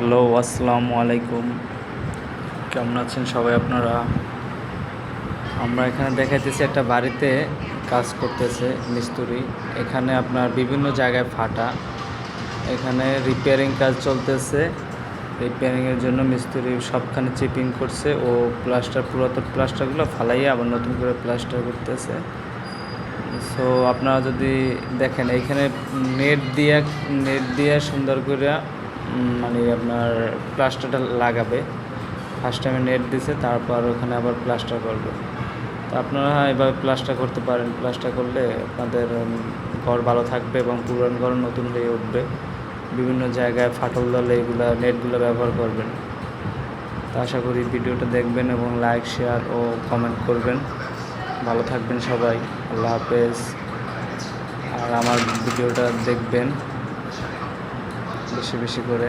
Hello, আসসালামু আলাইকুম। কেমন আছেন সবাই আপনারা? আমরা এখানে দেখাইতেছি একটা বাড়িতে কাজ করতেছে মিস্ত্রি। এখানে আপনার বিভিন্ন জায়গায় ফাটা। এখানে রিপেয়ারিং কাজ চলতেছে। রিপেয়ারিংয়ের জন্য মিস্ত্রি সবখানে চিপিং করছে। ও প্লাস্টার পুরাতন প্লাস্টারগুলো ফালাইয়ে আবার নতুন করে প্লাস্টার করতেছে। সো আপনারা যদি দেখেন এইখানে নেট দিয়ে নেট দিয়ে সুন্দর করে মানে আপনার প্লাস্টারটা লাগাবে। ফার্স্ট টাইমে নেট দিছে, তারপর ওখানে আবার প্লাস্টার করবে। তো আপনারা এভাবে প্লাস্টার করতে পারেন। প্লাস্টার করলে আপনাদের ঘর ভালো থাকবে এবং পুরান ঘর নতুন হয়ে উঠবে। বিভিন্ন জায়গায় ফাটল দলে এগুলো নেটগুলো ব্যবহার করবেন। তো আশা করি ভিডিওটা দেখবেন এবং লাইক শেয়ার ও কমেন্ট করবেন। ভালো থাকবেন সবাই। আল্লাহ হাফেজ। আর আমার ভিডিওটা দেখবেন। বেশি বেশি করে।